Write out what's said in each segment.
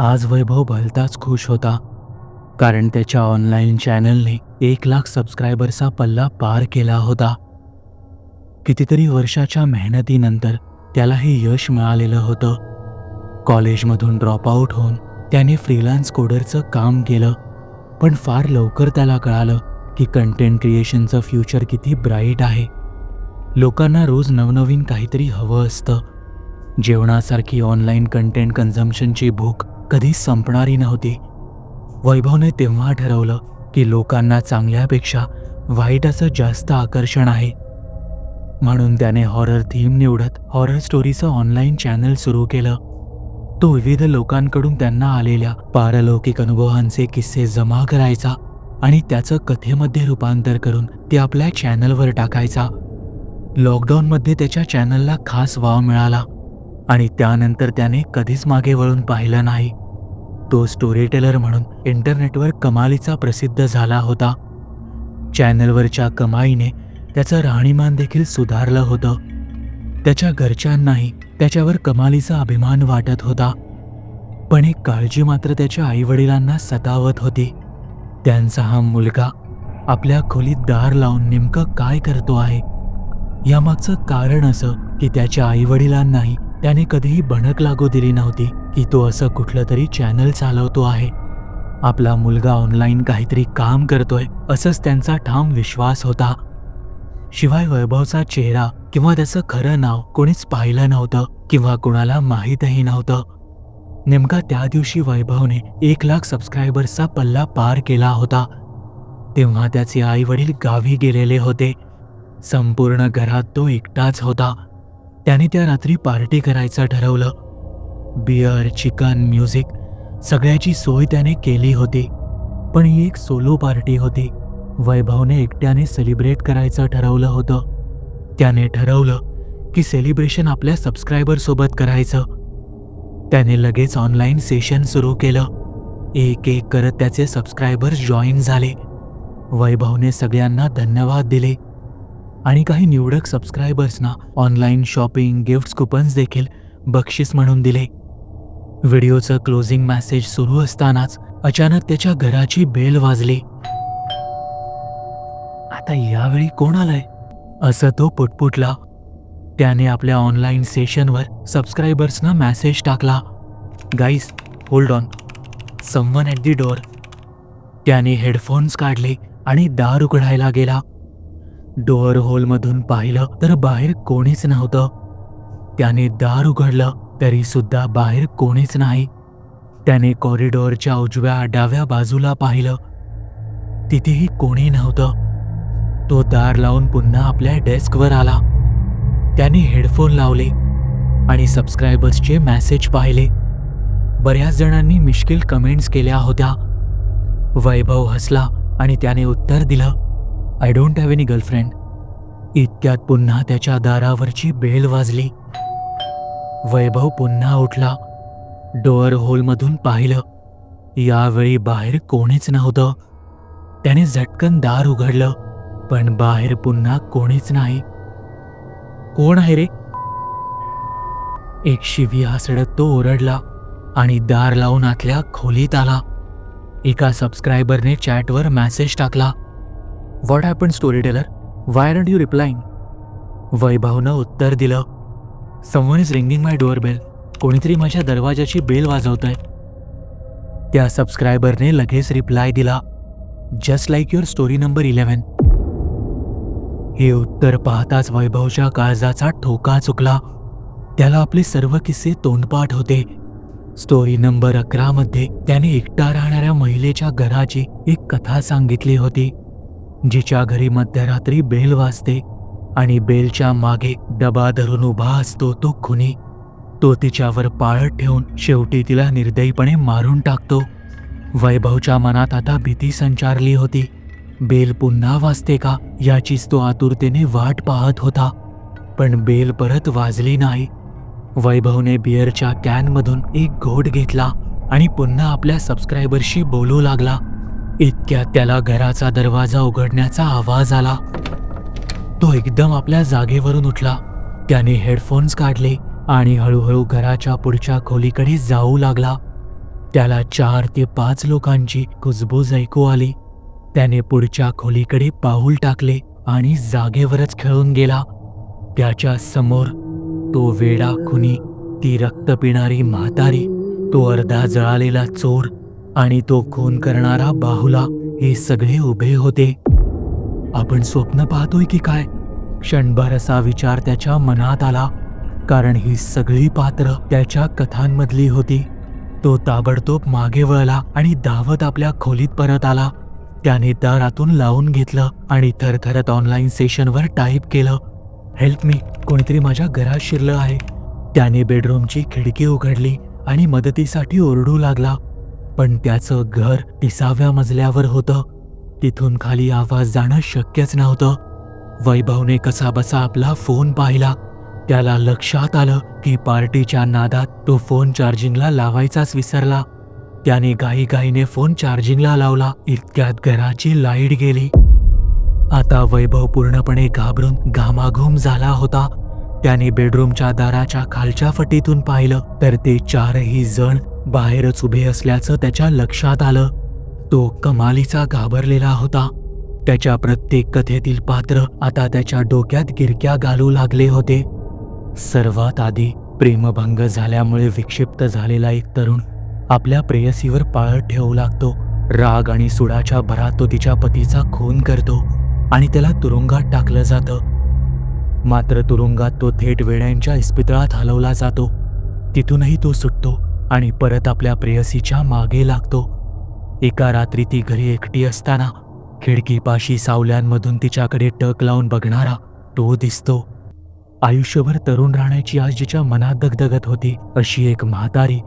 आज वैभव भलताच खुश होता कारण त्याच्या ऑनलाईन चॅनलने एक लाख सबस्क्रायबर्सचा पल्ला पार केला होता. कितीतरी वर्षाच्या मेहनतीनंतर त्याला हे यश मिळालेलं होतं. कॉलेजमधून ड्रॉपआउट होऊन त्याने फ्रीलान्स कोडरचं काम केलं पण फार लवकर त्याला कळालं की कंटेंट क्रिएशनचं फ्युचर किती ब्राईट आहे. लोकांना रोज नवनवीन काहीतरी हवं असतं. जेवणासारखी ऑनलाईन कंटेंट कन्झम्पशनची भूक कधीच संपणारी नव्हती. वैभवने तेव्हा ठरवलं की लोकांना चांगल्यापेक्षा वाईटाचं जास्त आकर्षण आहे. म्हणून त्याने हॉरर थीम निवडत हॉरर स्टोरीचं ऑनलाईन चॅनल सुरू केलं. तो विविध लोकांकडून त्यांना आलेल्या पारलौकिक अनुभवांचे किस्से जमा करायचा आणि त्याचं कथेमध्ये रूपांतर करून ते आपल्या चॅनलवर टाकायचा. लॉकडाऊनमध्ये त्याच्या चॅनलला खास वाव मिळाला आणि त्यानंतर त्याने कधीच मागे वळून पाहिलं नाही. तो स्टोरी टेलर म्हणून इंटरनेटवर कमालीचा प्रसिद्ध झाला होता. चॅनलवरच्या कमाईने त्याचं राहणीमान देखील सुधारलं होतं. त्याच्या घरच्यांनाही त्याच्यावर कमालीचा अभिमान वाटत होता. पण एक काळजी मात्र त्याच्या आईवडिलांना सतावत होती. त्यांचा हा मुलगा आपल्या खोलीत दार लावून नेमकं काय करतो आहे? यामागचं कारण असं की त्याच्या आईवडिलांनाही त्याने कधीही भणक लागू दिली नव्हती. की तो असं कुठलं तरी चॅनल चालवतो आहे. आपला मुलगा ऑनलाईन काहीतरी काम करतोय असंच त्यांचा ठाम विश्वास होता. शिवाय वैभवचा चेहरा किंवा त्याचं खरं नाव कोणीच पाहिलं नव्हतं किंवा कुणाला माहीतही नव्हतं. नेमका त्या दिवशी वैभवने एक लाख सबस्क्रायबर्सचा पल्ला पार केला होता. तेव्हा त्याचे आई वडील गावी गेलेले होते. संपूर्ण घरात तो एकटाच होता. त्याने त्या रात्री पार्टी करायचं ठरवलं. बियर चिकन म्युझिक सगळ्याची सोय त्याने केली होती. पण ही एक सोलो पार्टी होती. वैभवने एकट्याने सेलिब्रेट करायचं ठरवलं होतं. त्याने ठरवलं की सेलिब्रेशन आपल्या सबस्क्रायबरसोबत करायचं. त्याने लगेच ऑनलाईन सेशन सुरू केलं. एक एक करत त्याचे सबस्क्रायबर्स जॉईन झाले. वैभवने सगळ्यांना धन्यवाद दिले. आणि काही निवडक सबस्क्रायबर्सना ऑनलाईन शॉपिंग गिफ्ट्स कुपन्स देखील बक्षीस म्हणून दिले. व्हिडिओचं क्लोजिंग मेसेज सुरू असतानाच अचानक त्याच्या घराची बेल वाजली. आता यावेळी कोण आलाय? असं तो पुटपुटला. त्याने आपल्या ऑनलाईन सेशनवर सबस्क्रायबर्सना मेसेज टाकला. Guys hold on someone at the door त्याने हेडफोन्स काढले आणि दार उघडायला गेला. डोअर होलमधून पाहिलं तर बाहेर कोणीच नव्हतं. त्याने दार उघडलं. तरी सुद्धा बाहेर कोणीच नाही. त्याने कॉरिडॉरच्या उजव्या डाव्या बाजूला पाहिलं. तिथेही कोणी नव्हतं. तो दार लावून पुन्हा आपल्या डेस्कवर आला. त्याने हेडफोन लावले आणि सबस्क्रायबर्सचे मॅसेज पाहिले. बऱ्याच जणांनी मिश्किल कमेंट्स केल्या होत्या. वैभव हसला आणि त्याने उत्तर दिलं I don't have any girlfriend इतक्यात पुन्हा त्याच्या दारावरची बेल वाजली. वैभव पुन्हा उठला. डोअर होलमधून पाहिलं. यावेळी बाहेर कोणीच नव्हतं. त्याने झटकन दार उघडलं पण बाहेर पुन्हा कोणीच नाही. कोण आहे रे? एक शिवी हसडत तो ओरडला आणि दार लावून आतल्या खोलीत आला. एका सबस्क्रायबरने चॅटवर मेसेज टाकला. What happen story teller why don't you replying? वैभवनं उत्तर दिलं. Someone is ringing my door bell कोणीतरी माझ्या दरवाजाची बेल वाजवतंय. त्या सबस्क्रायबरने लगेच रिप्लाय दिला. Just like your story number eleven हे उत्तर पाहताच वैभवच्या काळजाचा ठोका चुकला. त्याला आपले सर्व किस्से तोंडपाठ होते. स्टोरी नंबर अकरा मध्ये त्याने एकटा राहणाऱ्या महिलेच्या घराची एक कथा सांगितली होती जिच्या घरी मध्यरात्री बेल वाजते. आणि बेलच्या मागे डबा धरून उभा असतो तो खुनी. तो तिच्यावर पाळत ठेवून शेवटी तिला निर्दयीपणे मारून टाकतो. वैभवच्या मनात आता भीती संचारली होती. बेल पुन्हा वाजते का याचीच तो आतुरतेने वाट पाहत होता. पण बेल परत वाजली नाही. वैभवने बिअरच्या कॅनमधून एक घोट घेतला आणि पुन्हा आपल्या सबस्क्रायबरशी बोलू लागला. इतक्यात त्याला घराचा दरवाजा उघडण्याचा आवाज आला. तो एकदम आपल्या जागेवरून उठला. त्याने हेडफोन्स काढले आणि हळूहळू घराच्या पुढच्या खोलीकडे जाऊ लागला. त्याला चार ते पाच लोकांची कुजबूज ऐकू आली. त्याने पुढच्या खोलीकडे पाऊल टाकले आणि जागेवरच खेळून गेला. त्याच्यासमोर तो वेडा खुनी ती रक्त पिणारी म्हातारी तो अर्धा जळालेला चोर आणि तो खून करणारा बाहुला हे सगळे उभे होते. आपण स्वप्न पाहतोय की काय? क्षणभर असा विचार त्याच्या मनात आला कारण ही सगळी पात्र त्याच्या कथांमधली होती. तो ताबडतोब मागे वळला आणि धावत आपल्या खोलीत परत आला. त्याने दारातून लावून घेतलं आणि थरथरत ऑनलाईन सेशनवर टाईप केलं. हेल्प मी कोणीतरी माझ्या घरात शिरलं आहे. त्याने बेडरूमची खिडकी उघडली आणि मदतीसाठी ओरडू लागला. पण त्याचं घर तिसाव्या मजल्यावर होतं. तिथून खाली आवाज जाणं शक्यच नव्हतं. वैभवने कसा बसा आपला फोन पाहिला. त्याला लक्षात आलं की पार्टीच्या नादात तो फोन चार्जिंगला लावायचाच विसरला. त्याने घाईघाईने फोन चार्जिंगला लावला. इतक्यात घराची लाइट गेली. आता वैभव पूर्णपणे घाबरून घामाघूम झाला होता. त्याने बेडरूमच्या दाराच्या खालच्या फटीतून पाहिलं तर ते चारही जण बाहेरच उभे असल्याचं त्याच्या लक्षात आलं. तो कमालीचा घाबरलेला होता. त्याच्या प्रत्येक कथेतील पात्र आता त्याच्या डोक्यात गिरक्या घालू लागले होते. सर्वात आधी प्रेमभंग झाल्यामुळे विक्षिप्त झालेला एक तरुण आपल्या प्रेयसीवर पाळत ठेवू लागतो. राग आणि सुडाच्या भरात तो तिच्या पतीचा खून करतो आणि त्याला तुरुंगात टाकलं जातं. मात्र तुरुंगात तो थेट वेड्यांच्या इस्पितळात हलवला जातो. तिथूनही तो सुटतो आणि परत आपल्या प्रेयसीच्या मागे लागतो. एका रात्री ती घरी एकटी असताना खिडकीपाशी सावल्यांमधून तिच्याकडे टक लावून बघणारा तो दिसतो. आयुष्यभर तरुण राहण्याची आज जिच्या मनात दगदगत होती अशी एक म्हातारी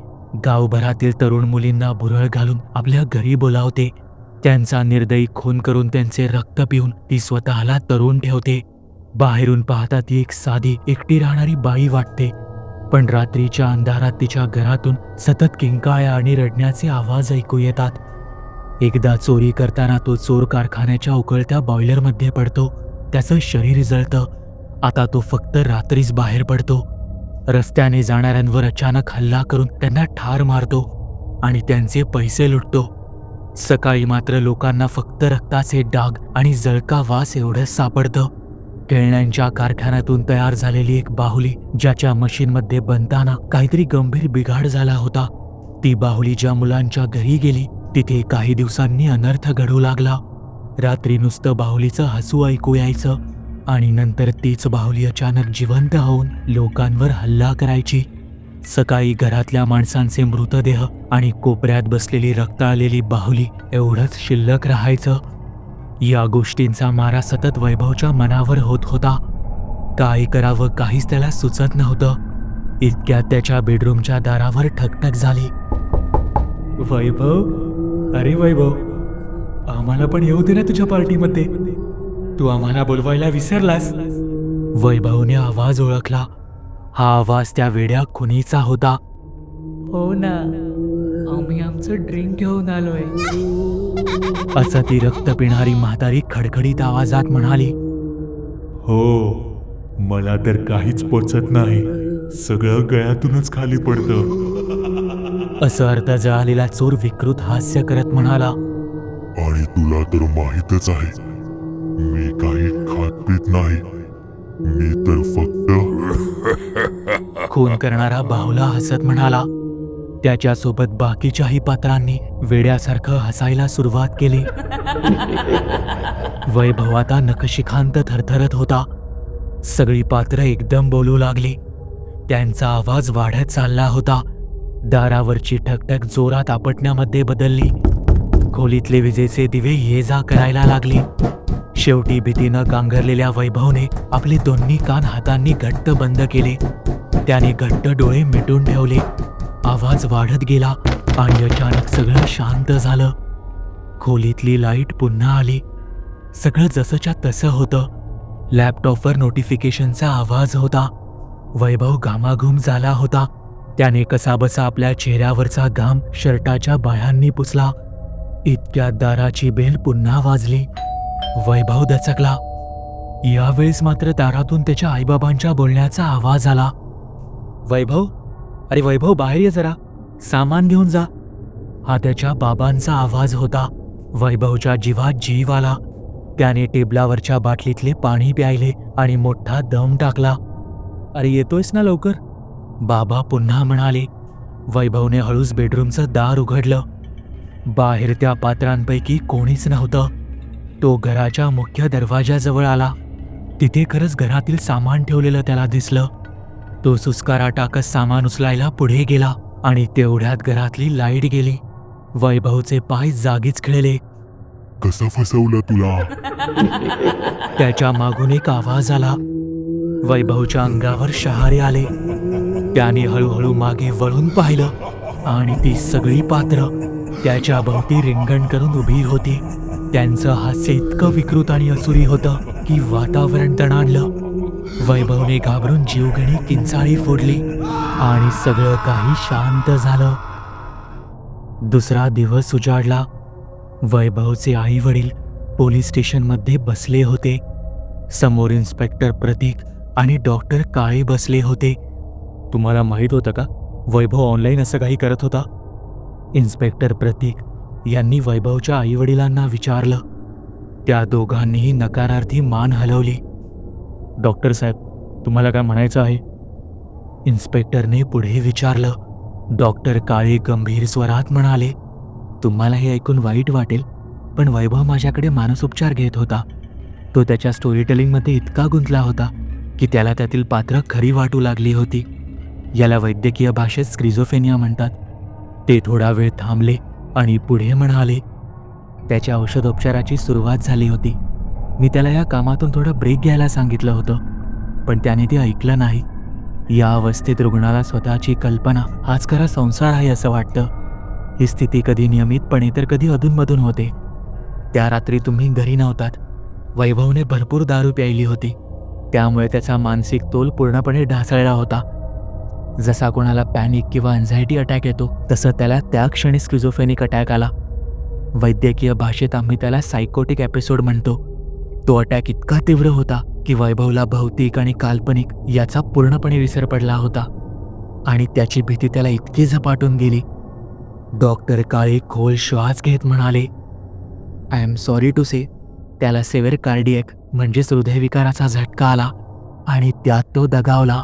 गावभरातील तरुण मुलींना भुरळ घालून आपल्या घरी बोलावते. त्यांचा निर्दयी खून करून त्यांचे रक्त पिऊन ती स्वतःला तरुण ठेवते. बाहेरून पाहता ती एक साधी एकटी राहणारी बाई वाटते. पण रात्रीच्या अंधारात तिच्या घरातून सतत किंकाळ्या आणि रडण्याचे आवाज ऐकू येतात. एकदा चोरी करताना तो चोर कारखान्याच्या उकळत्या बॉयलरमध्ये पडतो. त्याचं शरीर जळतं. आता तो फक्त रात्रीच बाहेर पडतो. रस्त्याने जाणाऱ्यांवर अचानक हल्ला करून त्यांना ठार मारतो आणि त्यांचे पैसे लुटतो. सकाळी मात्र लोकांना फक्त रक्ताचे डाग आणि जळका वास एवढंच सापडतं. खेळण्यांच्या कारखान्यातून तयार झालेली एक बाहुली ज्याच्या मशीनमध्ये बनताना काहीतरी गंभीर बिघाड झाला होता. ती बाहुली ज्या मुलांच्या घरी गेली तिथे काही दिवसांनी अनर्थ घडू लागला. रात्री नुसतं बाहुलीचं हसू ऐकू यायचं आणि नंतर तीच बाहुली अचानक जिवंत होऊन लोकांवर हल्ला करायची. सकाळी घरातल्या माणसांचे मृतदेह आणि कोपऱ्यात बसलेली रक्ताळलेली बाहुली एवढंच शिल्लक राहायचं. या गोष्टींचा मारा सतत वैभवच्या मनावर होत होता. काय करावं काहीच त्याला सुचत नव्हतं. इतक्यात त्याच्या बेडरूमच्या दारावर ठकठक झाली. वैभव अरे वैभव आम्हाला पण येऊ दे ना तुझ्या पार्टीमध्ये. तू आम्हाला बोलवायला विसरलास. वैभवने आवाज ओळखला. हा आवाज त्या वेड्या खुनीचा होता. हो ना. आम्ही आमचं ड्रिंक घेऊन आलोय. असं ती रक्त पिणारी म्हातारी खडखडीत आवाजात म्हणाली हो मला तर काहीच पोचत नाही. सगळं गळ्यातूनच खाली पडतं. असं अर्थ जळालेला चोर विकृत हास्य करत म्हणाला आणि तुला तर माहीतच आहे मी काही खात पित नाही. मी तर फक्त खून करणारा बाहुला हसत म्हणाला. त्याच्यासोबत बाकीच्याही पात्रांनी वेड्यासारखं हसायला सुरुवात केली. वैभव आता नखशिखांत थरथरत होता. सगळी पात्र एकदम बोलू लागली. त्यांचा आवाज वाढत चालला होता. दारावरची ठकठक जोरात आपटण्यामध्ये बदलली. खोलीतले विजेचे दिवे ये जा करायला लागली. शेवटी भीतीनं गांगरलेल्या वैभवने आपले दोन्ही कान हातांनी घट्ट बंद केले. त्याने घट्ट डोळे मिटून ठेवले. आवाज वाढत गेला आणि अचानक सगळं शांत झालं. खोलीतली लाइट पुन्हा आली. सगळं जसंच्या तसं होतं. लॅपटॉपवर नोटिफिकेशनचा आवाज होता. वैभव घामाघूम झाला होता. त्याने कसाबसा आपल्या चेहऱ्यावरचा घाम शर्टाच्या बायांनी पुसला. इतक्या दाराची बेल पुन्हा वाजली. वैभव दचकला. यावेळेस मात्र दारातून त्याच्या आईबाबांच्या बोलण्याचा आवाज आला. वैभव? अरे वैभव बाहेर ये जरा. सामान घेऊन जा. हा त्याच्या बाबांचा आवाज होता. वैभवच्या जीवात जीव आला. त्याने टेबलावरच्या बाटलीतले पाणी प्यायले आणि मोठा दम टाकला. अरे येतोयस ना लवकर? बाबा पुन्हा म्हणाले वैभवने हळूच बेडरूमचं दार उघडलं. बाहेर त्या पात्रांपैकी कोणीच नव्हतं. तो घराच्या मुख्य दरवाजाजवळ आला. तिथे खरंच घरातील सामान ठेवलेलं त्याला दिसलं. तो सुस्कारा टाकत सामान उचलायला पुढे गेला आणि तेवढ्यात घरातली लाइट गेली. वैभवचे पाय जागीच खेळले. कसं फसवलं तुला? त्याच्या मागून एक आवाज आला. वैभवच्या अंगावर शहारे आले. त्याने हळूहळू मागे वळून पाहिलं आणि ती सगळी पात्र त्याच्या भोवती रिंगण करून उभी होती. त्यांचं हास्य इतकं विकृत आणि असुरी होतं की वातावरण तणाडलं. वैभवने घाबरून जीवघेणी किंचाळी फोडली आणि सगळं काही शांत झालं. दुसरा दिवस उजाडला. वैभवचे आई वडील पोलीस स्टेशनमध्ये बसले होते. समोर इन्स्पेक्टर प्रतीक आणि डॉक्टर काळे बसले होते. तुम्हाला माहीत होतं का? वैभव ऑनलाईन असं काही करत होता? इन्स्पेक्टर प्रतीक यांनी वैभवच्या आईवडिलांना विचारलं. त्या दोघांनीही नकारार्थी मान हलवली. डॉक्टर साहेब तुम्हाला काय म्हणायचं आहे? इन्स्पेक्टरने पुढे विचारलं. डॉक्टर काळे गंभीर स्वरात म्हणाले तुम्हाला हे ऐकून वाईट वाटेल पण वैभव माझ्याकडे मानसोपचार घेत होता. तो त्याच्या स्टोरी टेलिंगमध्ये इतका गुंतला होता की त्याला त्यातील पात्र खरी वाटू लागली होती. याला वैद्यकीय भाषेत स्क्रिझोफेनिया म्हणतात. ते थोडा वेळ थांबले आणि पुढे म्हणाले त्याच्या औषधोपचाराची सुरुवात झाली होती. मी त्याला या कामातून थोडं ब्रेक घ्यायला सांगितलं होतं पण त्याने ते ऐकलं नाही. या अवस्थेत रुग्णाला स्वतःची कल्पना हाच खरा संसार आहे असं वाटतं. ही स्थिती कधी नियमितपणे तर कधी अधूनमधून होते. त्या रात्री तुम्ही घरी नव्हतात. वैभवने भरपूर दारू प्यायली होती. त्यामुळे त्याचा मानसिक तोल पूर्णपणे ढासळला होता. जसा कोणाला पॅनिक किंवा अँझायटी अटॅक येतो तसं त्याला त्या क्षणी स्क्रिझोफेनिक अटॅक आला. वैद्यकीय भाषेत आम्ही त्याला सायकोटिक एपिसोड म्हणतो. तो अटॅक इतका तीव्र होता की वैभवला भौतिक आणि काल्पनिक याचा पूर्णपणे विसर पडला होता. आणि त्याची भीती त्याला इतकी झपाटून गेली. डॉक्टर काळे खोल श्वास घेत म्हणाले I am sorry to say त्याला सेवेर कार्डियक म्हणजेच हृदयविकाराचा झटका आला आणि त्यात तो दगावला.